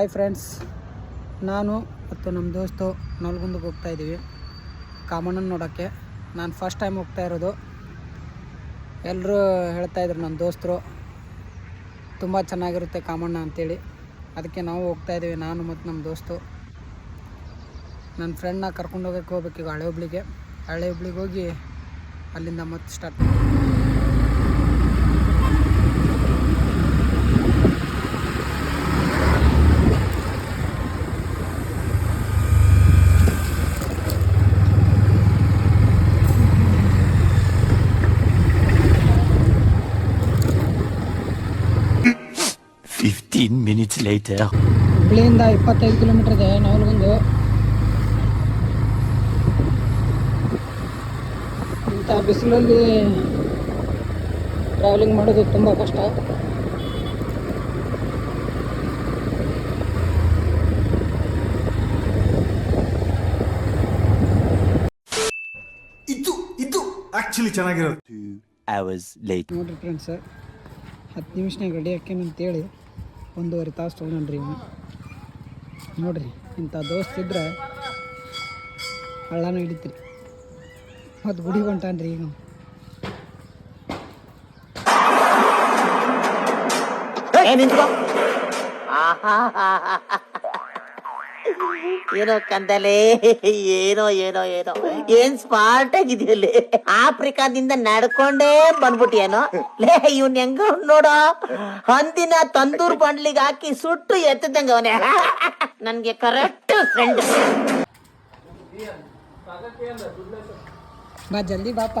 Hi friends ನಾನು ಮತ್ತು ನಮ್ಮ ದೋಸ್ತು ನಲ್ಗುಂದಕ್ಕೆ ಹೋಗ್ತಾ ಇದ್ದೀವಿ. ಕಾಮಣ್ಣನ ನೋಡೋಕ್ಕೆ. ನಾನು ಫಸ್ಟ್ ಟೈಮ್ ಹೋಗ್ತಾ ಇರೋದು. ಎಲ್ಲರೂ ಹೇಳ್ತಾಯಿದ್ರು ನನ್ನ ದೋಸ್ತರು, ತುಂಬ ಚೆನ್ನಾಗಿರುತ್ತೆ ಕಾಮಣ್ಣ ಅಂತೇಳಿ. ಅದಕ್ಕೆ ನಾವು ಹೋಗ್ತಾ ಇದ್ದೀವಿ, ನಾನು ಮತ್ತು ನಮ್ಮ ದೋಸ್ತು. ನನ್ನ ಫ್ರೆಂಡ್ನ ಕರ್ಕೊಂಡು ಹೋಗೋಕ್ಕೆ ಹೋಗ್ಬೇಕು ಈಗ ಹಳೆ ಹುಬ್ಳಿಗೆ ಹಳೆ ಹುಬ್ಳಿಗೆ ಹೋಗಿ ಅಲ್ಲಿಂದ ಮತ್ತೆ ಸ್ಟಾರ್ಟ್ Fifteen minutes later. ಹುಬ್ಳಿಯಿಂದ ಇಪ್ಪತ್ತೈದು ಕಿಲೋಮೀಟರ್ ಇದೆ ನವಲಗುಂದು ಇಂಥ ಬಿಸಿಲಲ್ಲಿ ಟ್ರಾವೆಲಿಂಗ್ ಮಾಡೋದು ತುಂಬ ಕಷ್ಟ ಇದು ಇದು ಆ್ಯಕ್ಚುಲಿ ಚೆನ್ನಾಗಿರೋದು Two hours later. ನೋಡ್ರಿ ಫ್ರೆಂಡ್ಸ್ ಹತ್ತು ನಿಮಿಷನಾಗ ರೆಡಿ ಹಾಕ್ಯಾನಂತೇಳಿ ಒಂದೂವರೆ ತಾಸು ತೊಗೊಂಡ್ರಿ ಇವನು. ನೋಡ್ರಿ ಇಂಥ ದೋಸ್ತ ಇದ್ರೆ ಹಳ್ಳನ ಹಿಡಿತ್ರಿ. ಮತ್ತು ಗುಡಿ ಹೊಂಟಾನ್ರಿ ಈಗ ಏನೋ ಕಂದಲೆ, ಏನೋ ಏನೋ ಏನೋ. ಏನ್ ಸ್ಮಾರ್ಟ್ ಆಗಿದೆಯಲ್ಲಿ ಆಫ್ರಿಕಾದಿಂದ ನಡ್ಕೊಂಡೇ ಬಂದ್ಬಿಟ್ಟಿಯೇನೋ? ಲೇ, ಇವನ್ ಹೆಂಗ ನೋಡೋ. ಹಂದಿನ ತಂದೂರ್ ಬಂಡ್ಲಿಗೆ ಹಾಕಿ ಸುಟ್ಟು ಎತ್ತದಂಗ ಅವನೇ. ನನ್ಗೆ ಕರೆಕ್ಟ್ ಫ್ರೆಂಡ್ ಬಾ, ಜಲ್ದಿ ಬಾಪ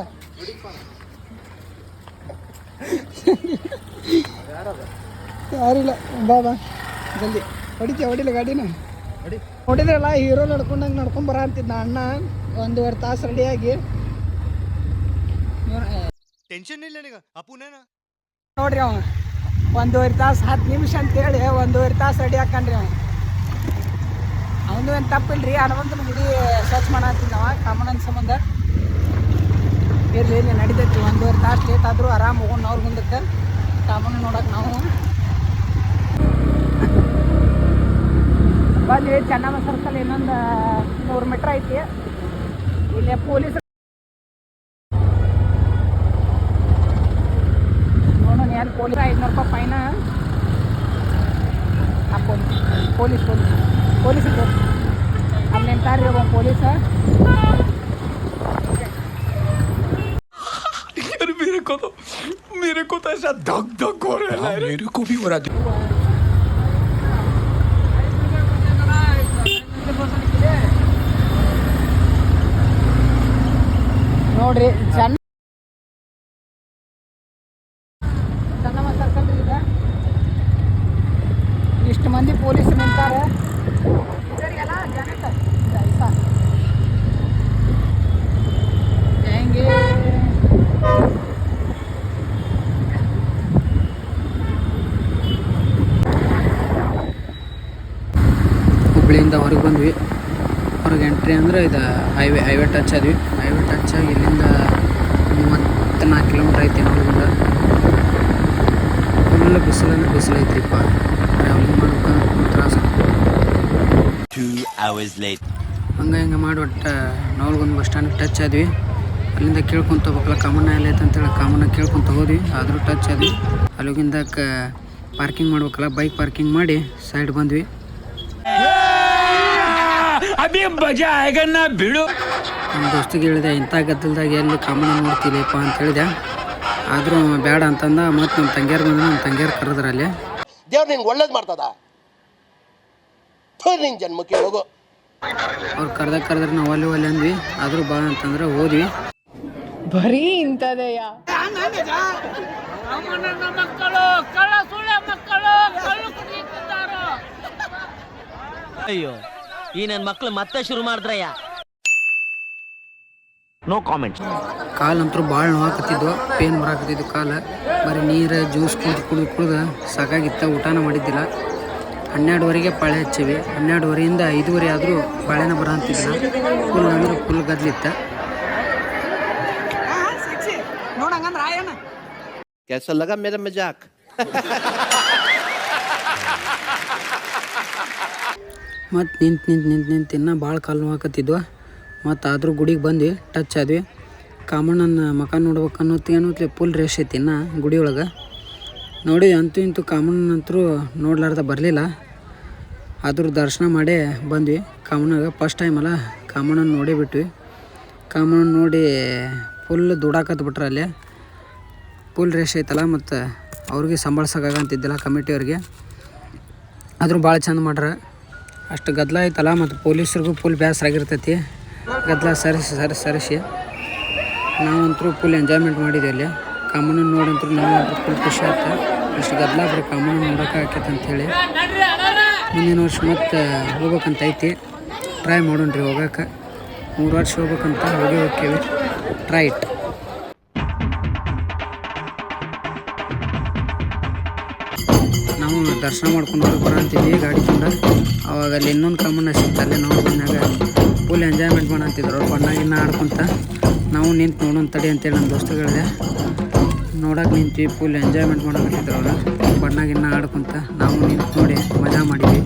ಯಾರಿಲ್ಲ ಬಾ ಬಾ. ಜಲ್ದಿ. ಹೊಡಿತೀಯ ಹೊಡಿಲ್ಲ ಗಾಡಿನ? ಹೊಡಿದ್ರಲ್ಲ ಹೀರೋ ನಡ್ಕೊಂಡಂಗೆ ನಡ್ಕೊಂಡ್ ಬರ ಅಂತಿದ್ದ ಅಣ್ಣ. ಒಂದೂವರೆ ತಾಸು ರೆಡಿಯಾಗಿ ಟೆನ್ಷನ್ ಇಲ್ಲ ನಿಗ ಅಪ್ಪುನೇನ ನೋಡ್ರಿ ಅವ ಒಂದೂವರೆ ತಾಸು ಹತ್ತು ನಿಮಿಷ ಅಂತೇಳಿ ಒಂದೂವರೆ ತಾಸು ರೆಡಿ ಹಾಕಂಡ್ರಿ ಅವ ಅವನು ಏನು ತಪ್ಪಿಲ್ರಿ ಹನುಮಂತನ ಗುಡಿ ಸ್ವಚ್ಛ ಮಾಡತ್ತಿದ್ದ ಅವ ಕಾಮಣ್ಣನ ಸಂಬಂಧ. ಇರ್ಲಿ ಇಲ್ಲಿ ನಡಿತೈತಿ. ಒಂದೂವರೆ ತಾಸು ಲೇಟ್ ಆದರೂ ಆರಾಮ್ ಹೋಗೋಣ ಅವ್ರ ಮುಂದಕ್ಕೆ. ಕಾಮಣ್ಣ ನೋಡಕ್ಕೆ ನಾವು. ಬಂದ್ವಿ ಚೆನ್ನಮ್ಮ ಸರ್ಕಲ್ ಇನ್ನೊಂದು ನೂರು ಮೀಟ್ರ್ ಐತಿ ಇಲ್ಲೇ ಪೊಲೀಸ್ ನೋಡೋಣ ಯಾರು ಪೊಲೀಸ್ ಐದುನೂರು ರೂಪಾಯಿ ಫೈನ ಆ ಪೊಲೀಸ್ ಪೊಲೀಸ್ ಪೊಲೀಸ್ ಪೊಲೀಸ್ ಇದೆ ಅಲ್ಲಿ ನಿಂತಾರ್ರಿ ಒಬ್ಬ ಪೊಲೀಸ यार मेरे को तो मेरे को तो ऐसा धक धक हो रहा है मेरे को भी हो रहा है ನೋಡ್ರಿ ಇದೆ ಇಷ್ಟು ಮಂದಿ ಪೊಲೀಸ್ ನಿಂತಾರೆ. ಹೆಂಗೆ? ಹುಬ್ಳಿಯಿಂದ ಹೊರಗೆ ಬಂದ್ವಿ. ಹೊರಗೆ ಎಂಟ್ರಿ ಅಂದ್ರೆ ಇದು ಹೈವೇ ಹೈವೇ ಟಚ್ ಆದ್ವಿ. ಹೈವೇ ಹೆಚ್ಚಾಗಿ ಇಲ್ಲಿಂದ ಮೂವತ್ತ್ನಾಲ್ಕು ಕಿಲೋಮೀಟ್ರ್ ಐತಿ ನೋಡಿದ ಫುಲ್ ಬಿಸಿಲು ಅಂದ್ರೆ ಬಿಸಿಲು ಐತ್ರಿಪ್ಪ ಟ್ರಾವೆಲಿಂಗ್ ಮಾಡ್ಬೇಕಂದ್ರೆ ತ್ರಾಸ. ತ್ರಾಸು ಹಂಗೆ ಹಿಂಗೆ ಮಾಡಿ ಒಟ್ಟು ನವಲ್ಗೊಂದು ಬಸ್ ಸ್ಟ್ಯಾಂಡ್ ಟಚ್ ಆದ್ವಿ. ಅಲ್ಲಿಂದ ಕೇಳ್ಕೊಂತ ಹೋಗ್ಬೇಕಲ್ಲ ಕಾಮನ್ ಎಲ್ಲ ಐತೆ ಅಂತೇಳಿ ಕಾಮನ್ ಕೇಳ್ಕೊಂತ ಹೋದ್ವಿ. ಆದರೂ ಟಚ್ ಆದ್ವಿ. ಅಲ್ಲಿಗಿಂದ ಪಾರ್ಕಿಂಗ್ ಮಾಡ್ಬೇಕಲ್ಲ ಬೈಕ್ ಪಾರ್ಕಿಂಗ್ ಮಾಡಿ ಸೈಡ್ ಬಂದ್ವಿ. ಅಭಿ ಬಜಾ ಆಗ ಬಿಡು. ನಮ್ಮ ದೋಸ್ತಿಗೆ ಹೇಳಿದೆ ಇಂಥ ಗದ್ದಲ್ದಾಗ ಎಲ್ಲಿ ಕಾಮನ ನೋಡ್ತೀನಿಪ್ಪ ಅಂತ ಹೇಳಿದೆ. ಆದರೂ ಬೇಡ ಅಂತಂದ ಮತ್ತು ನಮ್ಮ ತಂಗಿಯರ್ ಬಂದು ನಮ್ಮ ತಂಗಿಯರ್ ಕರೆದ್ರ ಅಲ್ಲಿ. ದೇವ್ರು ನಿಂಗೆ ಒಳ್ಳೇದು ಮಾಡ್ತದ? ಥು, ನಿನ್ ಜನ್ಮಕ್ಕೆ ಹೋಗು. ಅವ್ರು ಕರೆದ ಕರೆದ್ರೆ ನಾವು ಅಲ್ಲಿ ಒಲ್ಲಿ ಅಂದ್ವಿ. ಆದರೂ ಬಾ ಅಂತಂದ್ರೆ ಹೋದ್ವಿ. ಅಯ್ಯೋ ಈ ನನ್ನ ಮಕ್ಕಳು ಮತ್ತೆ ಶುರು ಮಾಡಿದ್ರಯ್ಯ. ನೋ ಕಾಮೆಂಟ್ಸ್ ಕಾಲಂತೂ ಭಾಳ ನೋವಾಕತ್ತಿದ್ವು ಪೇನ್ ಬರಾಕತ್ತಿದ್ದು ಕಾಲು. ಬರೀ ನೀರು ಜ್ಯೂಸ್ ಕುಡಿದು ಕುಡಿದು ಕುಡಿದು ಸಾಕಾಗಿತ್ತ ಊಟನ ಮಾಡಿದ್ದಿಲ್ಲ. ಹನ್ನೆರಡುವರೆಗೆ ಪಾಳೆ ಹಚ್ಚಿವಿ. ಹನ್ನೆರಡುವರೆಯಿಂದ ಐದುವರೆ ಆದರೂ ಪಾಳೆನ ಬರ ಅಂತಿದ್ದ ಫುಲ್ ಅಂದ್ರೆ ಫುಲ್ ಗದ್ಲಿತ್ತ. ಕೆಲಸ ಲಗ ಮೇರ ಮಜಾಕ್. ಮತ್ತು ನಿಂತು ನಿಂತು ನಿಂತು ನಿಂತು ಇನ್ನೂ ಭಾಳ ಕಾಲು ನೋವಾಕತ್ತಿದ್ವು. ಮತ್ತು ಆದರೂ ಗುಡಿಗೆ ಬಂದ್ವಿ ಟಚ್ ಆದ್ವಿ. ಕಾಮಣ್ಣನ ಮಕ ನೋಡ್ಬೇಕು ಅನ್ನೋದು ಫುಲ್ ರೇಷ್ ಐತಿ ಇನ್ನು ಗುಡಿ ಒಳಗೆ ನೋಡಿ ಅಂತೂ ಇಂತೂ ಕಾಮಣ್ಣನಂತರೂ ನೋಡ್ಲಾರ್ದ ಬರಲಿಲ್ಲ. ಅದ್ರ ದರ್ಶನ ಮಾಡಿ ಬಂದ್ವಿ. ಕಾಮಣ್ಣಗೆ ಫಸ್ಟ್ ಟೈಮಲ್ಲ ಕಾಮಣ್ಣನ ನೋಡಿ ಬಿಟ್ವಿ. ಕಾಮಣ್ಣನ ನೋಡಿ ಫುಲ್ ದುಡಾಕತ್ ಬಿಟ್ರೆ ಅಲ್ಲಿ. ಫುಲ್ ರೇಷ್ ಐತಲ್ಲ ಮತ್ತು ಅವ್ರಿಗೆ ಸಂಭಾಳ್ಸೋಕ್ಕಾಗಂತಿದ್ದಿಲ್ಲ ಕಮಿಟಿಯವ್ರಿಗೆ ಆದರೂ ಭಾಳ ಚಂದ ಮಾಡ್ರೆ. ಅಷ್ಟು ಗದ್ದಲ ಐತಲ್ಲ ಮತ್ತು ಪೊಲೀಸ್ರಿಗೂ ಫುಲ್ ಬೇಸರ ಆಗಿರ್ತೈತಿ ಗದ್ದಲ ಸರಿಸಿ, ಸರಿ, ಸರಿಸಿ. ನಾವಂತರೂ ಫುಲ್ ಎಂಜಾಯ್ಮೆಂಟ್ ಮಾಡಿದ್ದೆ ಅಲ್ಲಿ. ಕಾಮಣ್ಣನ ನೋಡಂತೂ ನಾವು ಫುಲ್ ಖುಷಿ ಆಯ್ತು. ಅಷ್ಟು ಗದ್ದಲ ಬರೀ ಕಾಮಣ್ಣನ ನೋಡೋಕೆ ಆಕೈತೆ ಅಂಥೇಳಿ ಮುಂದಿನ ವರ್ಷ ಮತ್ತೆ ಹೋಗ್ಬೇಕಂತ ಐತಿ. ಟ್ರೈ ಮಾಡೋಣ ರೀ ಹೋಗೋಕೆ. ಮೂರು ವರ್ಷ ಹೋಗ್ಬೇಕಂತ ಹೋಗಿ ಹೋಗ್ತೀವಿ ಟ್ರೈಟ್ ನಾವು ದರ್ಶನ ಮಾಡ್ಕೊಂಡು ಬರೋ ಅಂತಿದ್ವಿ ಗಾಡಿ ತುಂಬ ಅವಾಗ ಅಲ್ಲಿ ಇನ್ನೊಂದು ಕಾಮನ್ ಸಿಗ್ತಲ್ಲೇ ನಾವು ಬಂದಾಗ ಫುಲ್ ಎಂಜಾಯ್ಮೆಂಟ್ ಮಾಡಂತಿದ್ರು ಬಣ್ಣ ಗಿನ್ನ ಆಡ್ಕೊಂತ ನಾವು ನಿಂತು ನೋಡೋಣ ತಡಿ ಅಂತೇಳಿ ನಮ್ಮ ದೋಸ್ತುಗಳಿದೆ ನೋಡೋಕೆ ನಿಂತ್ವಿ, ಫುಲ್ ಎಂಜಾಯ್ಮೆಂಟ್ ಮಾಡಕತ್ತಿದ್ರು ಅವರು. ಬಣ್ಣ ಗಿನ್ನ ಆಡ್ಕೊಂತ ನಾವು ನಿಂತು ನೋಡಿ, ಮಜಾ ಮಾಡಿದ್ವಿ.